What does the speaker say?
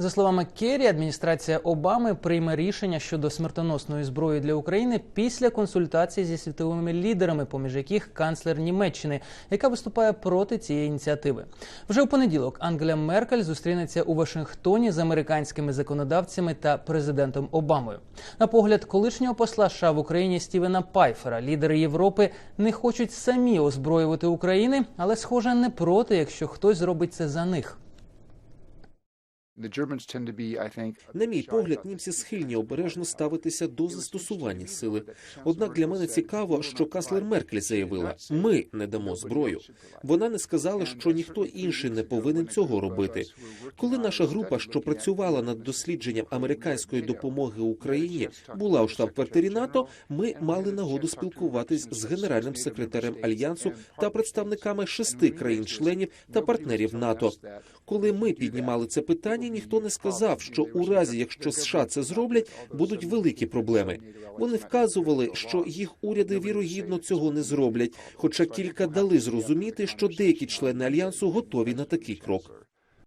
За словами Керрі, адміністрація Обами прийме рішення щодо смертоносної зброї для України після консультацій зі світовими лідерами, поміж яких канцлер Німеччини, яка виступає проти цієї ініціативи. Вже у понеділок Ангела Меркель зустрінеться у Вашингтоні з американськими законодавцями та президентом Обамою. На погляд колишнього посла США в Україні Стівена Пайфера, лідери Європи не хочуть самі озброювати України, але схоже не проти, якщо хтось зробить це за них. На мій погляд, німці схильні обережно ставитися до застосування сили. Однак для мене цікаво, що канцлер Меркель заявила: ми не дамо зброю. Вона не сказала, що ніхто інший не повинен цього робити. Коли наша група, що працювала над дослідженням американської допомоги Україні, була у штаб-квартирі НАТО, ми мали нагоду спілкуватись з генеральним секретарем альянсу та представниками шести країн-членів та партнерів НАТО. Коли ми піднімали це питання, ніхто не сказав, що у разі, якщо США це зроблять, будуть великі проблеми. Вони вказували, що їх уряди вірогідно цього не зроблять, хоча кілька дали зрозуміти, що деякі члени альянсу готові на такий крок.